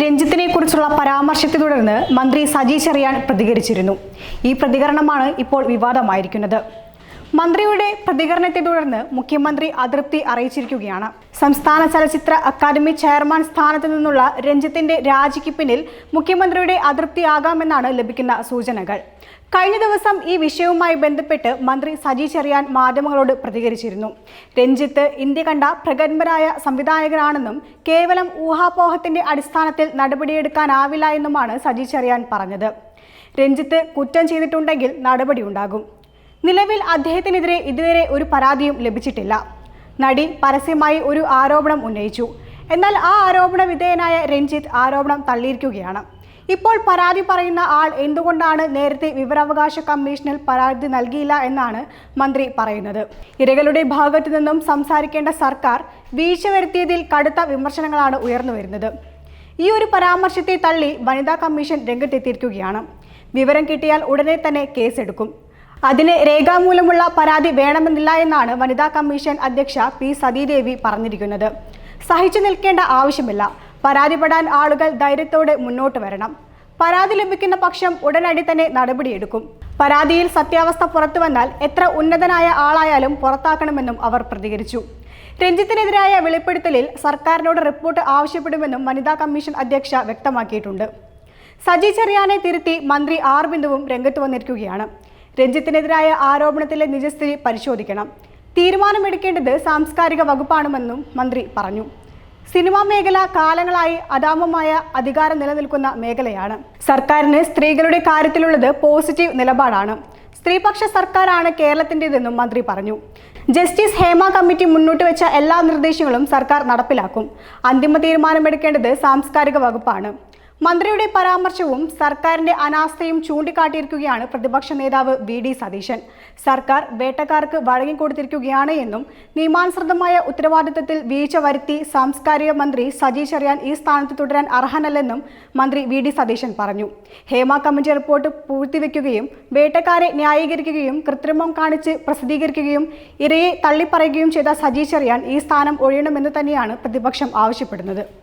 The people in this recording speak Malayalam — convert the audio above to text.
രഞ്ജിത്തിനെ കുറിച്ചുള്ള പരാമർശത്തെ തുടർന്ന് മന്ത്രി സജി ചെറിയാൻ പ്രതികരിച്ചിരുന്നു. ഈ പ്രതികരണമാണ് ഇപ്പോൾ വിവാദമായിരിക്കുന്നത്. മന്ത്രിയുടെ പ്രതികരണത്തെ തുടർന്ന് മുഖ്യമന്ത്രി അതൃപ്തി അറിയിച്ചിരിക്കുകയാണ്. സംസ്ഥാന ചലച്ചിത്ര അക്കാദമി ചെയർമാൻ സ്ഥാനത്ത് നിന്നുള്ള രഞ്ജിത്തിന്റെ രാജിക്ക് പിന്നിൽ മുഖ്യമന്ത്രിയുടെ അതൃപ്തിയാകാമെന്നാണ് ലഭിക്കുന്ന സൂചനകൾ. കഴിഞ്ഞ ദിവസം ഈ വിഷയവുമായി ബന്ധപ്പെട്ട് മന്ത്രി സജി ചെറിയാൻ മാധ്യമങ്ങളോട് പ്രതികരിച്ചിരുന്നു. രഞ്ജിത്ത് ഇന്ത്യ കണ്ട പ്രഗത്ഭരായ സംവിധായകനാണെന്നും കേവലം ഊഹാപോഹത്തിന്റെ അടിസ്ഥാനത്തിൽ നടപടിയെടുക്കാനാവില്ല എന്നുമാണ് സജി ചെറിയാൻ പറഞ്ഞത്. രഞ്ജിത്ത് കുറ്റം ചെയ്തിട്ടുണ്ടെങ്കിൽ നടപടിയുണ്ടാകും. നിലവിൽ അദ്ദേഹത്തിനെതിരെ ഇതുവരെ ഒരു പരാതിയും ലഭിച്ചിട്ടില്ല. നടി പരസ്യമായി ഒരു ആരോപണം ഉന്നയിച്ചു. എന്നാൽ ആ ആരോപണ വിധേയനായ രഞ്ജിത്ത് ആരോപണം തള്ളിയിരിക്കുകയാണ്. ഇപ്പോൾ പരാതി പറയുന്ന ആൾ എന്തുകൊണ്ടാണ് നേരത്തെ വിവരാവകാശ കമ്മീഷനിൽ പരാതി നൽകിയില്ല എന്നാണ് മന്ത്രി പറയുന്നത്. ഇരകളുടെ ഭാഗത്തു നിന്നും സംസാരിക്കേണ്ട സർക്കാർ വീഴ്ച വരുത്തിയതിൽ കടുത്ത വിമർശനങ്ങളാണ് ഉയർന്നു വരുന്നത്. ഈ ഒരു പരാമർശത്തെ തള്ളി വനിതാ കമ്മീഷൻ രംഗത്തെത്തിയിരിക്കുകയാണ്. വിവരം കിട്ടിയാൽ ഉടനെ തന്നെ കേസെടുക്കും. അതിന് രേഖാമൂലമുള്ള പരാതി വേണമെന്നില്ല എന്നാണ് വനിതാ കമ്മീഷൻ അധ്യക്ഷ പി സതീദേവി പറഞ്ഞിരിക്കുന്നത്. സഹിച്ചു നിൽക്കേണ്ട ആവശ്യമില്ല. പരാതിപ്പെടാൻ ആളുകൾ ധൈര്യത്തോടെ മുന്നോട്ട് വരണം. പരാതി ലഭിക്കുന്ന പക്ഷം ഉടനടി തന്നെ നടപടിയെടുക്കും. പരാതിയിൽ സത്യാവസ്ഥ പുറത്തു വന്നാൽ എത്ര ഉന്നതനായ ആളായാലും പുറത്താക്കണമെന്നും അവർ പ്രതികരിച്ചു. രഞ്ജിത്തിനെതിരായ വെളിപ്പെടുത്തലിൽ സർക്കാരിനോട് റിപ്പോർട്ട് ആവശ്യപ്പെടുമെന്നും വനിതാ കമ്മീഷൻ അധ്യക്ഷ വ്യക്തമാക്കിയിട്ടുണ്ട്. സജി ചെറിയാനെ തിരുത്തി മന്ത്രി ആർ ബിന്ദുവും രംഗത്ത് വന്നിരിക്കുകയാണ്. രഞ്ജിത്തിനെതിരായ ആരോപണത്തിലെ നിജസ്ഥിതി പരിശോധിക്കണം. തീരുമാനമെടുക്കേണ്ടത് സാംസ്കാരിക വകുപ്പാണെന്നും മന്ത്രി പറഞ്ഞു. സിനിമാ മേഖല കാലങ്ങളായി അദാമമായ അധികാരം നിലനിൽക്കുന്ന മേഖലയാണ്. സർക്കാരിന് സ്ത്രീകളുടെ കാര്യത്തിലുള്ളത് പോസിറ്റീവ് നിലപാടാണ്. സ്ത്രീപക്ഷ സർക്കാരാണ് കേരളത്തിന്റെതെന്നും മന്ത്രി പറഞ്ഞു. ജസ്റ്റിസ് ഹേമ കമ്മിറ്റി മുന്നോട്ട് വെച്ച എല്ലാ നിർദ്ദേശങ്ങളും സർക്കാർ നടപ്പിലാക്കും. അന്തിമ തീരുമാനമെടുക്കേണ്ടത് സാംസ്കാരിക വകുപ്പാണ്. മന്ത്രിയുടെ പരാമർശവും സർക്കാരിന്റെ അനാസ്ഥയും ചൂണ്ടിക്കാട്ടിയിരിക്കുകയാണ് പ്രതിപക്ഷ നേതാവ് വി ഡി സതീശൻ. സർക്കാർ വേട്ടക്കാർക്ക് വഴങ്ങിക്കൊടുത്തിരിക്കുകയാണ് എന്നും നിയമാനുസൃതമായ ഉത്തരവാദിത്തത്തിൽ വീഴ്ച വരുത്തി സാംസ്കാരിക മന്ത്രി സജി ചെറിയാൻ ഈ സ്ഥാനത്ത് തുടരാൻ അർഹനല്ലെന്നും മന്ത്രി വി ഡി സതീശൻ പറഞ്ഞു. ഹേമ കമ്മിറ്റി റിപ്പോർട്ട് പൂഴ്ത്തിവെക്കുകയും വേട്ടക്കാരെ ന്യായീകരിക്കുകയും കൃത്രിമം കാണിച്ച് പ്രസിദ്ധീകരിക്കുകയും ഇരയെ തള്ളിപ്പറയുകയും ചെയ്ത സജി ചെറിയാൻ ഈ സ്ഥാനം ഒഴിയണമെന്ന് തന്നെയാണ് പ്രതിപക്ഷം ആവശ്യപ്പെടുന്നത്.